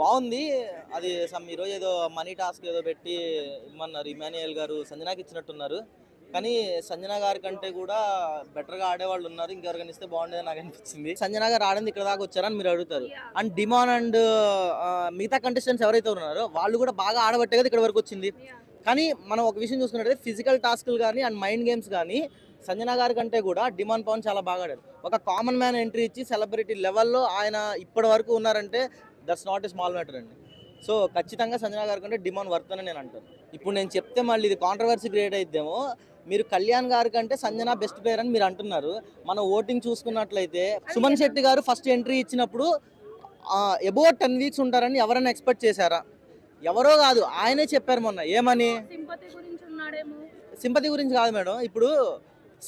బాగుంది. అది సమ్ ఈరోజు ఏదో మనీ టాస్క్ ఏదో పెట్టి ఇమ్మన్నారు ఇమాన్యుయల్ గారు సంజనాకి ఇచ్చినట్టున్నారు. కానీ సంజన గారి కంటే కూడా బెటర్గా ఆడేవాళ్ళు ఉన్నారు. ఇంకెవరికైనా ఇస్తే బాగుండేది నాకు అనిపించింది. సంజన గారు ఆడింది ఇక్కడ దాకా వచ్చారని మీరు అడుగుతారు. అండ్ డిమాన్ అండ్ మిగతా కంటెస్టెంట్స్ ఎవరైతే ఉన్నారో వాళ్ళు కూడా బాగా ఆడబట్టే కదా ఇక్కడ వరకు వచ్చింది. కానీ మనం ఒక విషయం చూసుకున్నట్టయితే ఫిజికల్ టాస్క్లు కానీ అండ్ మైండ్ గేమ్స్ కానీ సంజన గారి కంటే కూడా డిమాండ్ పవన్ చాలా బాగా ఆడారు. ఒక కామన్ మ్యాన్ ఎంట్రీ ఇచ్చి సెలబ్రిటీ లెవెల్లో ఆయన ఇప్పటి వరకు ఉన్నారంటే that's not a small matter అండి. సో ఖచ్చితంగా సంజన గారి కంటే డిమాండ్ వర్త్ అని నేను అంటాను. ఇప్పుడు నేను చెప్తే మళ్ళీ ఇది కాంట్రవర్సీ క్రియేట్ అయిద్దేమో. మీరు కళ్యాణ్ గారి కంటే సంజన బెస్ట్ ప్లేయర్ అని మీరు అంటున్నారు. మన ఓటింగ్ చూసుకున్నట్లయితే సుమన్ శెట్టి గారు ఫస్ట్ ఎంట్రీ ఇచ్చినప్పుడు ఎబో టెన్ వీక్స్ ఉంటారని ఎవరైనా ఎక్స్పెక్ట్ చేశారా? ఎవరో కాదు ఆయనే చెప్పారు మొన్న. ఏమని? సింపతి గురించి ఉన్నాడేమో. సింపతి గురించి కాదు మేడం. ఇప్పుడు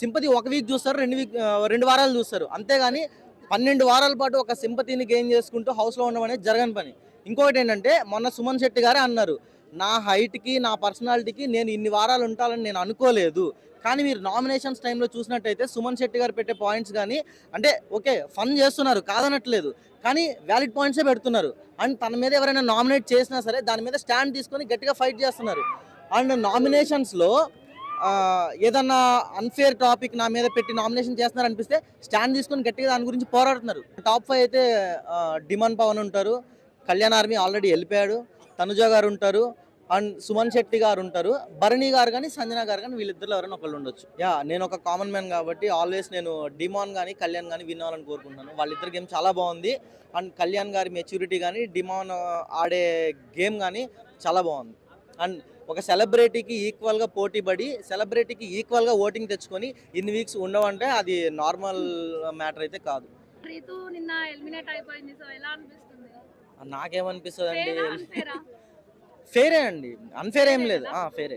సింపతి ఒక వీక్ చూస్తారు రెండు వీక్ రెండు వారాలు చూస్తారు. అంతేగాని పన్నెండు వారాల పాటు ఒక సింపతిని గెయిన్ చేసుకుంటూ హౌస్లో ఉండడం అనేది జరగని పని. ఇంకొకటి ఏంటంటే మొన్న సుమన్ శెట్టి గారే అన్నారు నా హైట్కి నా పర్సనాలిటీకి నేను ఇన్ని వారాలు ఉంటానని నేను అనుకోలేదు. కానీ మీరు నామినేషన్స్ టైంలో చూసినట్టయితే సుమన్ శెట్టి గారు పెట్టే పాయింట్స్ కానీ అంటే ఓకే ఫన్ చేస్తున్నారు కాదనట్లేదు కానీ వ్యాలిడ్ పాయింట్సే పెడుతున్నారు. అండ్ తన మీద ఎవరైనా నామినేట్ చేసినా సరే దాని మీద స్టాండ్ తీసుకొని గట్టిగా ఫైట్ చేస్తున్నారు. అండ్ నామినేషన్స్లో ఏదన్నా అన్ఫేర్ టాపిక్ నా మీద పెట్టి నామినేషన్ చేస్తున్నారు అనిపిస్తే స్టాండ్ తీసుకొని గట్టిగా దాని గురించి పోరాడుతున్నారు. టాప్ ఫైవ్ అయితే డిమాన్ డిమాండ్ పవన్ ఉంటారు కళ్యాణ్ ఆర్మీ ఆల్రెడీ వెళ్ళిపోయాడు తనుజ గారు ఉంటారు అండ్ సుమన్ శెట్టి గారు ఉంటారు భరణి గారు కానీ సంజన గారు కానీ వీళ్ళిద్దరు ఎవరైనా ఒకళ్ళు ఉండొచ్చు. యా నేను ఒక కామన్ మ్యాన్ కాబట్టి ఆల్వేస్ నేను డిమాన్ కానీ కళ్యాణ్ కానీ వినాలని కోరుకుంటున్నాను. వాళ్ళిద్దరు గేమ్ చాలా బాగుంది. అండ్ కళ్యాణ్ గారి మెచ్యూరిటీ కానీ డిమాన్ ఆడే గేమ్ కానీ చాలా బాగుంది. అండ్ ఒక సెలబ్రిటీకి ఈక్వల్గా పోటీ పడి సెలబ్రిటీకి ఈక్వల్గా ఓటింగ్ తెచ్చుకొని ఇన్ని వీక్స్ ఉండవంటే అది నార్మల్ మ్యాటర్ అయితే కాదు. రీతు నిన్న ఎలిమినేట్ అయిపోయింది సో ఎలా అనిపిస్తుంది? నాకేమనిపిస్తుంది అండి ఫేరా అండి. అన్ఫేర్ ఏం లేదు. ఫేరే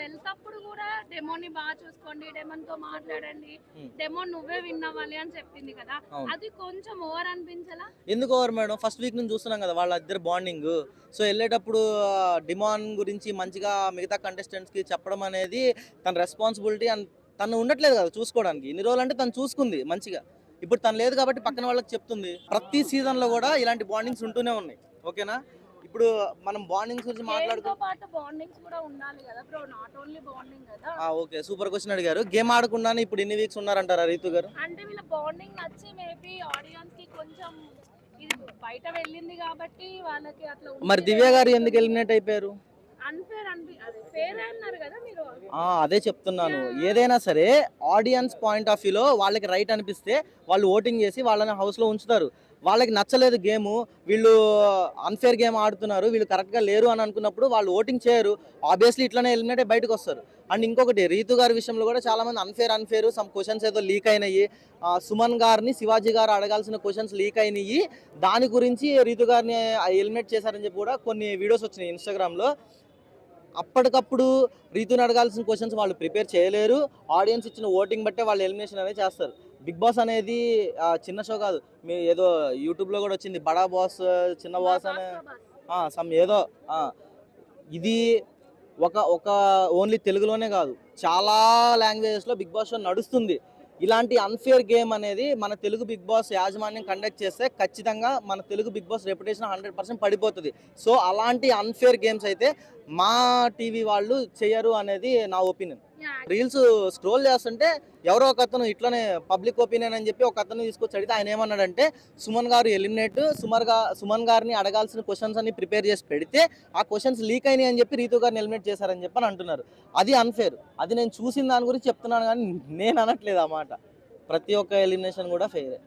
వెళ్తప్పుడు కూడా డెమోని బాగా చూసుకోండి డెమోన్తో మాట్లాడండి. Hmm. డెమో నువ్వే విన్ అవ్వాలి అని చెప్పింది కదా. అది కొంచెం ఓవర్ అనిపించలా? ఎందుకు ఓవర్ మేడం ఫస్ట్ వీక్ నుంచి చూస్తున్నాం కదా వాళ్ళ ఇద్దరు బాండింగ్ సో వెళ్ళేటప్పుడు డిమాండ్ గురించి మంచిగా మిగతా కంటెస్టెంట్స్కి చెప్పడం అనేది తన రెస్పాన్సిబిలిటీ అండ్ తను ఉండట్లేదు కదా చూసుకోవడానికి. ఇన్ని రోజులు అంటే తను చూసుకుంది మంచిగా. ఇప్పుడు తను లేదు కాబట్టి పక్కన వాళ్ళకి చెప్తుంది. ప్రతి సీజన్లో కూడా ఇలాంటి బాండింగ్స్ ఉంటూనే ఉన్నాయి. ఓకేనా ఇప్పుడు మనం బాండింగ్స్ గురించి మాట్లాడుకో తో పాటు బాండింగ్స్ కూడా ఉండాలి కదా బ్రో నాట్ ఓన్లీ బాండింగ్ కదా. ఆ, ఓకే. సూపర్ క్వశ్చన్ అడిగారు. గేమ్ ఆడకుండానే ఇప్పుడు ఇన్ని వీక్స్ ఉన్నారంటారా రీతు గారు? అంటే వీళ్ళ బాండింగ్ నచ్చి మేబీ ఆడియన్స్కి కొంచెం ఇది బయట వెళ్ళింది కాబట్టి వాళ్ళకి అట్లా మరి దివ్య గారు ఎందుకు ఎలిమినేట్ అయిపోయారు? అన్ఫేర్ అనిపి అదే ఫేర్ అన్నారు కదా మీరు. ఆ, అదే చెప్తున్నాను. ఏదైనా సరే ఆడియన్స్ పాయింట్ ఆఫ్ వ్యూలో వాళ్ళకి రైట్ అనిపిస్తే వాళ్ళు ఓటింగ్ చేసి వాళ్ళని హౌస్లో ఉంచుతారు. వాళ్ళకి నచ్చలేదు గేమ్ వీళ్ళు అన్ఫేర్ గేమ్ ఆడుతున్నారు వీళ్ళు కరెక్ట్గా లేరు అని అనుకున్నప్పుడు వాళ్ళు ఓటింగ్ చేయరు. ఆబ్వియస్లీ ఇట్లనే ఎలిమినేట్ బయటకు వస్తారు. అండ్ ఇంకొకటి రీతు గారి విషయంలో కూడా చాలా మంది అన్ఫేర్ అన్ఫేర్ సమ్ క్వశ్చన్స్ ఏదో లీక్ అయినాయి. సుమన్ గారిని శివాజీ గారు అడగాల్సిన క్వశ్చన్స్ లీక్ అయినాయి. దాని గురించి రీతు గారిని ఎలిమినేట్ చేశారని చెప్పి కూడా కొన్ని వీడియోస్ వచ్చినాయి ఇన్స్టాగ్రామ్లో అప్పటికప్పుడు రీతుని అడగాల్సిన క్వశ్చన్స్ వాళ్ళు ప్రిపేర్ చేయలేరు. ఆడియన్స్ ఇచ్చిన ఓటింగ్ బట్టే వాళ్ళు ఎలిమినేషన్ అనేది చేస్తారు. బిగ్ బాస్ అనేది చిన్న షో కాదు. మీ ఏదో యూట్యూబ్లో కూడా వచ్చింది బడా బాస్ చిన్న బాస్ అనే సమ్ ఏదో ఇది ఒక ఒక ఓన్లీ తెలుగులోనే కాదు చాలా లాంగ్వేజెస్లో బిగ్ బాస్ షో నడుస్తుంది. ఇలాంటి అన్ఫేర్ గేమ్ అనేది మన తెలుగు బిగ్ బాస్ యాజమాన్యం కండక్ట్ చేస్తే ఖచ్చితంగా మన Telugu big boss reputation hundred percent పడిపోతుంది. సో అలాంటి అన్ఫేర్ గేమ్స్ అయితే మా టీవీ వాళ్ళు చేయరు అనేది నా ఒపీనియన్. రీల్స్ స్క్రోల్ చేస్తుంటే ఎవరో ఒక అతను ఇట్లనే పబ్లిక్ ఒపీనియన్ అని చెప్పి ఒక అతను తీసుకొచ్చి అడిగితే ఆయన ఏమన్నాడంటే సుమన్ గారు ఎలిమినేట్ సుమర్గా సుమన్ గారిని అడగాల్సిన క్వశ్చన్స్ అన్ని ప్రిపేర్ చేసి పెడితే ఆ క్వశ్చన్స్ లీక్ అయినాయి అని చెప్పి రీతు గారిని ఎలిమినేట్ చేశారని చెప్పి అని అంటున్నారు. అది అన్ఫేర్ అది నేను చూసిన దాని గురించి చెప్తున్నాను కానీ నేను అనట్లేదు ఆ మాట. ప్రతి ఒక్క ఎలిమినేషన్ కూడా ఫెయిరే